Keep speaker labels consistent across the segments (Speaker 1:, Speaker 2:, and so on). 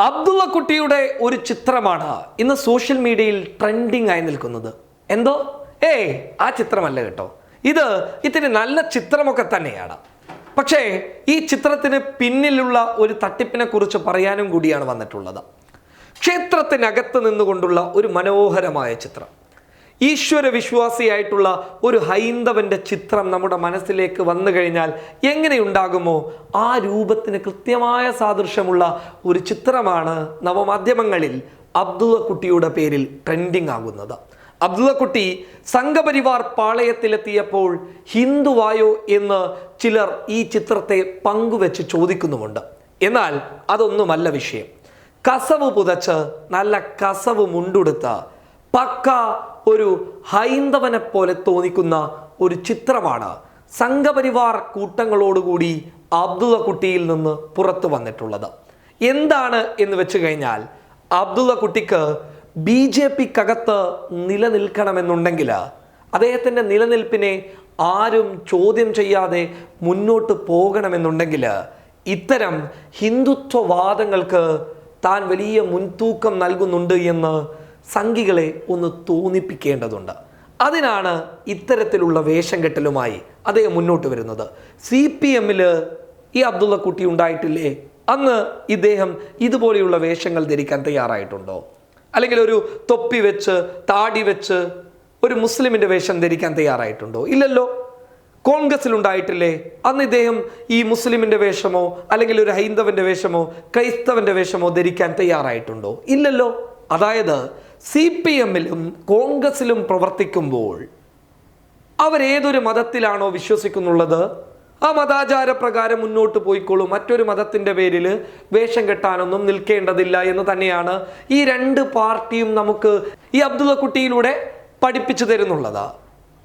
Speaker 1: അബ്ദുള്ള കുട്ടിയുടെ ഒരു ചിത്രമാണ് ഇന്ന് സോഷ്യൽ മീഡിയയിൽ ട്രെൻഡിങ് ആയി നിൽക്കുന്നത്. എന്തോ? ഏയ് ആ ചിത്രമല്ല കേട്ടോ. ഇത് ഇത്തിരി നല്ല ചിത്രമൊക്കെ തന്നെയാണ്. പക്ഷേ ഈ ചിത്രത്തിന് പിന്നിലുള്ള ഒരു തട്ടിപ്പിനെ കുറിച്ച് പറയാനും കൂടിയാണ് വന്നിട്ടുള്ളത്. ക്ഷേത്രത്തിനകത്ത് നിന്നുകൊണ്ടുള്ള ഒരു മനോഹരമായ ചിത്രം. ഈശ്വര വിശ്വാസിയായിട്ടുള്ള ഒരു ഹൈന്ദവന്റെ ചിത്രം നമ്മുടെ മനസ്സിലേക്ക് വന്നു കഴിഞ്ഞാൽ എങ്ങനെയുണ്ടാകുമോ ആ രൂപത്തിന് കൃത്യമായ സാദൃശ്യമുള്ള ഒരു ചിത്രമാണ് നവമാധ്യമങ്ങളിൽ അബ്ദുള്ളക്കുട്ടിയുടെ പേരിൽ ട്രെൻഡിങ് ആകുന്നത്. അബ്ദുള്ളക്കുട്ടി സംഘപരിവാർ പാളയത്തിലെത്തിയപ്പോൾ ഹിന്ദുവായോ എന്ന് ചിലർ ഈ ചിത്രത്തെ പങ്കുവെച്ച് ചോദിക്കുന്നുമുണ്ട്. എന്നാൽ അതൊന്നുമല്ല വിഷയം. കസവ് പുതച്ച് നല്ല കസവ് മുണ്ടുടുത്ത പക്ക ഒരു ഹൈന്ദവനെ പോലെ തോന്നിക്കുന്ന ഒരു ചിത്രമാണ്. സംഘപരിവാർ കൂട്ടങ്ങളോടുകൂടി അബ്ദുള്ള കുട്ടിയിൽ നിന്ന് പുറത്തു വന്നിട്ടുള്ളത്. എന്താണ് എന്ന് വെച്ച് കഴിഞ്ഞാൽ അബ്ദുള്ള കുട്ടിക്ക് ബി ജെ പിക്കകത്ത് നിലനിൽക്കണമെന്നുണ്ടെങ്കിൽ അദ്ദേഹത്തിന്റെ നിലനിൽപ്പിനെ ആരും ചോദ്യം ചെയ്യാതെ മുന്നോട്ട് പോകണമെന്നുണ്ടെങ്കിൽ ഇത്തരം ഹിന്ദുത്വവാദങ്ങൾക്ക് താൻ വലിയ മുൻതൂക്കം നൽകുന്നുണ്ട് എന്ന് സംഘികളെ ഒന്ന് തോന്നിപ്പിക്കേണ്ടതുണ്ട്. അതിനാണ് ഇത്തരത്തിലുള്ള വേഷം കെട്ടലുമായി അദ്ദേഹം മുന്നോട്ട് വരുന്നത്. സി പി എമ്മിൽ ഈ അബ്ദുള്ളക്കുട്ടി ഉണ്ടായിട്ടില്ലേ? അന്ന് ഇദ്ദേഹം ഇതുപോലെയുള്ള വേഷങ്ങൾ ധരിക്കാൻ തയ്യാറായിട്ടുണ്ടോ? അല്ലെങ്കിൽ ഒരു തൊപ്പി വെച്ച് താടി വെച്ച് ഒരു മുസ്ലിമിന്റെ വേഷം ധരിക്കാൻ തയ്യാറായിട്ടുണ്ടോ? ഇല്ലല്ലോ. കോൺഗ്രസ്സിൽ ഉണ്ടായിട്ടില്ലേ അന്ന് ഇദ്ദേഹം ഈ മുസ്ലിമിന്റെ വേഷമോ അല്ലെങ്കിൽ ഒരു ഹൈന്ദവന്റെ വേഷമോ ക്രൈസ്തവന്റെ വേഷമോ ധരിക്കാൻ തയ്യാറായിട്ടുണ്ടോ? ഇല്ലല്ലോ. അതായത് സി പി എമ്മിലും കോൺഗ്രസിലും പ്രവർത്തിക്കുമ്പോൾ അവരേതൊരു മതത്തിലാണോ വിശ്വസിക്കുന്നുള്ളത്? ആ മതാചാര പ്രകാരം മുന്നോട്ട് പോയിക്കോളൂ. മറ്റൊരു മതത്തിന്റെ പേരിൽ വേഷം കെട്ടാനൊന്നും നിൽക്കേണ്ടതില്ല എന്ന് തന്നെയാണ് ഈ രണ്ട് പാർട്ടിയും നമുക്ക് ഈ അബ്ദുള്ള കുട്ടിയിലൂടെ പഠിപ്പിച്ചു തരുന്നുള്ളത്.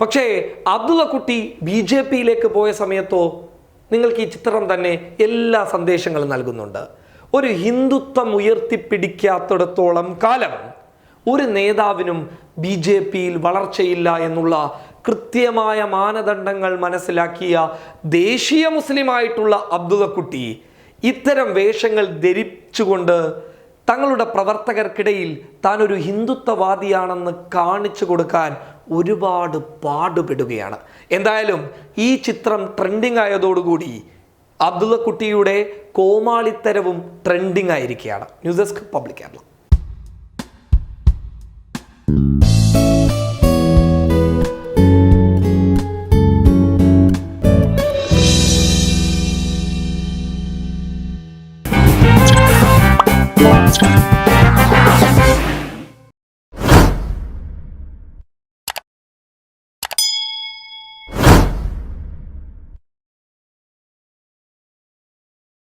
Speaker 1: പക്ഷേ അബ്ദുള്ള കുട്ടി ബി ജെ പിയിലേക്ക് പോയ സമയത്തോ നിങ്ങൾക്ക് ഈ ചിത്രം തന്നെ എല്ലാ സന്ദേശങ്ങളും നൽകുന്നുണ്ട്. ഒരു ഹിന്ദുത്വം ഉയർത്തിപ്പിടിക്കാത്തിടത്തോളം കാലം ഒരു നേതാവിനും ബി ജെ പിയിൽ വളർച്ചയില്ല എന്നുള്ള കൃത്യമായ മാനദണ്ഡങ്ങൾ മനസ്സിലാക്കിയ ദേശീയ മുസ്ലിമായിട്ടുള്ള അബ്ദുള്ളക്കുട്ടി ഇത്തരം വേഷങ്ങൾ ധരിച്ചുകൊണ്ട് തങ്ങളുടെ പ്രവർത്തകർക്കിടയിൽ താൻ ഒരു ഹിന്ദുത്വവാദിയാണെന്ന് കാണിച്ചു കൊടുക്കാൻ ഒരുപാട് പാടുപെടുകയാണ്. എന്തായാലും ഈ ചിത്രം ട്രെൻഡിങ് ആയതോടുകൂടി അബ്ദുള്ള കുട്ടിയുടെ കോമാളിത്തരവും ട്രെൻഡിങ് ആയിരിക്കുകയാണ്. News desk public Kerala